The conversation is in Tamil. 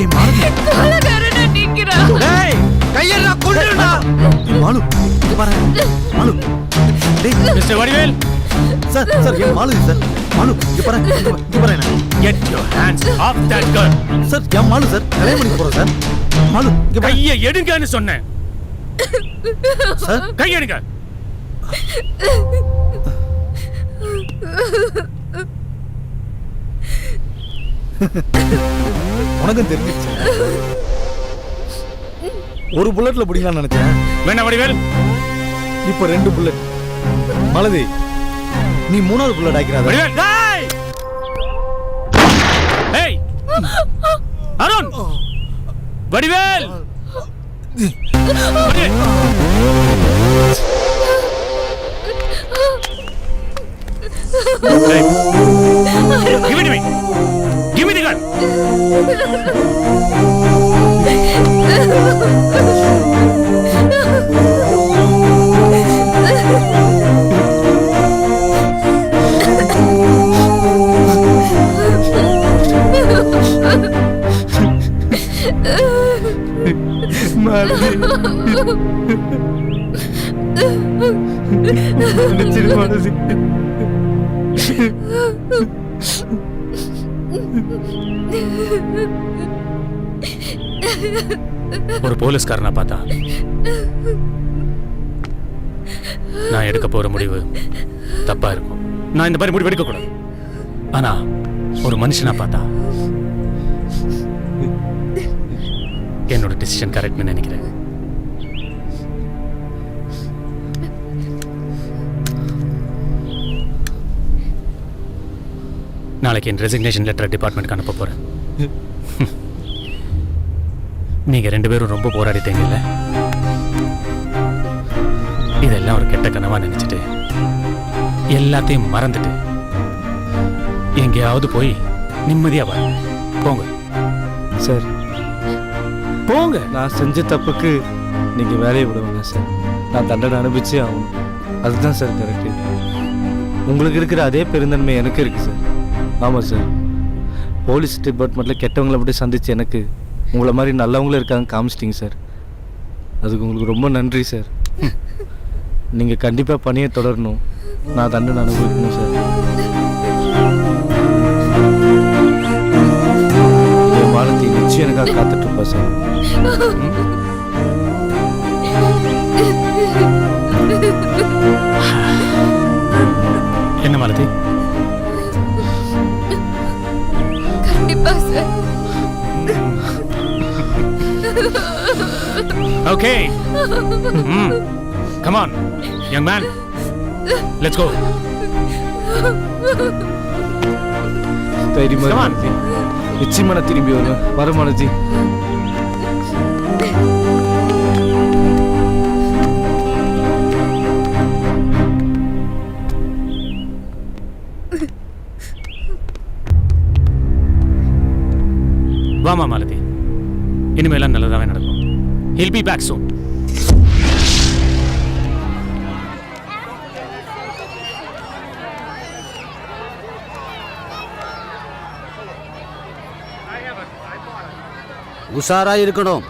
ஏய் மாலதி. கொலகாரனா நிக்கிறா டேய் கையெல்லாம் கொல்லுடா ஏய் மாலு இங்க பாரு. மாலு. டேய் மிஸ்டர் வடிவேல். சார் சார் ஏன் மாலதி சார். மாலு இங்க பாரு இங்க பாரு, என்ன? Get your hands off that girl sir ஏன் மாலு சார் கல்யாணம் பண்ணி போறோம் சார்? மாலு இங்க பாரு. கையை எடுங்கன்னு சொன்னேன். சார். கை எடுங்க. உனக்கும் தெரிஞ்சிருச்சு. ஒரு புல்லட்ல பிடிக்கலாம்னு நினைச்சேன். வேணா வடிவேல் இப்போ ரெண்டு புல்லட் மாலதி நீ மூணாவது புல்லட் ஆக்கிறாத வடிவேல் டேய்! ஏய்! அருண்! வடிவேல் வடிவேல். It ஒரு போலீஸ்காரனை பார்த்தா நான் எடுக்க போற முடிவு தப்பா இருக்கும். நான் இந்த மாதிரி முடிவு எடுக்க கூடாது. ஆனா ஒரு மனுஷனா பார்த்தா என்னோட டிசிஷன் கரெக்ட்னு நினைக்கிறேன். நாளைக்கு என் ரெசிக்னேஷன் லெட்டர் டிபார்ட்மெண்ட்க்கு அனுப்ப போறேன். நீங்க ரெண்டு பேரும் ரொம்ப போராடிட்டீங்கல்ல? இதெல்லாம் ஒரு கெட்ட கனவா நினைச்சிட்டு எல்லாத்தையும் மறந்துட்டு எங்கேயாவது போய் நிம்மதியா வாங்க. போங்க. சார். போங்க. நான் செஞ்ச தப்புக்கு நீங்கள் வேலையை விட வேணாம் சார். நான் தண்டனை அனுபவிச்சே ஆகணும். அதுதான் சார் கரெக்டு உங்களுக்கு இருக்கிற அதே பெருந்தன்மை எனக்கு இருக்குது சார். ஆமாம் சார். போலீஸ் டிபார்ட்மெண்ட்டில் கெட்டவங்களை அப்படி சந்திச்சு எனக்கு உங்களை மாதிரி நல்லவங்களும் இருக்காங்க காமிச்சிட்டிங்க சார். அதுக்கு உங்களுக்கு ரொம்ப நன்றி சார். நீங்கள் கண்டிப்பாக பணியை தொடரணும். நான் தண்டனை அனுபவிக்கணும் சார். என் வாழத்தை நிச்சயம் எனக்காக காத்துட்ருப்பா சார். என்ன மாலதி? கண்டிப்பா sir okay hmm come on young man let's go தைரியமா Come on. மனதி நிச்சயமா நான் திரும்பி வருவேன். வர மனதி வாமா மாலதி. இனிமேலாம் நல்லதாவே நடக்கும். ஹில் பி பேக் சூன் உஷாரா இருக்கணும்.